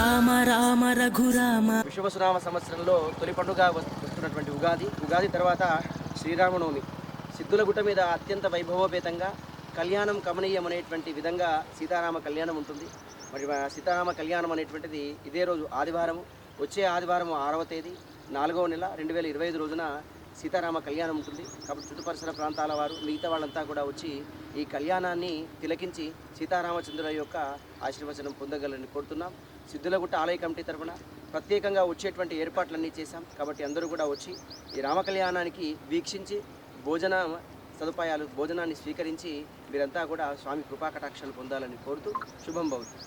రామ రామ రఘురామ. విశ్వసునామ సంవత్సరంలో తొలి పండుగ వస్తున్నటువంటి ఉగాది. ఉగాది తర్వాత శ్రీరామనవమి. సిద్ధులగుట్ట మీద అత్యంత వైభవోపేతంగా కళ్యాణం కమనీయం అనేటువంటి విధంగా సీతారామ కళ్యాణం ఉంటుంది. మరి సీతారామ కళ్యాణం అనేటువంటిది ఇదే రోజు ఆదివారం వచ్చే ఆదివారం ఆరవ తేదీ నాలుగవ నెల రెండు వేల ఇరవై ఐదు రోజున సీతారామ కళ్యాణం ఉంటుంది. కాబట్టి చుట్టుపరిసర ప్రాంతాల వారు మిగతా వాళ్ళంతా కూడా వచ్చి ఈ కళ్యాణాన్ని తిలకించి సీతారామచంద్రుల యొక్క ఆశీర్వచనం పొందగలని కోరుతున్నాం. సిద్ధులగుట్ట ఆలయ కమిటీ తరఫున ప్రత్యేకంగా వచ్చేటువంటి ఏర్పాట్లన్నీ చేశాం. కాబట్టి అందరూ కూడా వచ్చి ఈ రామ కళ్యాణానికి వీక్షించి భోజన సదుపాయాలు భోజనాన్ని స్వీకరించి మీరంతా కూడా స్వామి కృపాకటాక్షాలు పొందాలని కోరుతూ శుభం భవతి.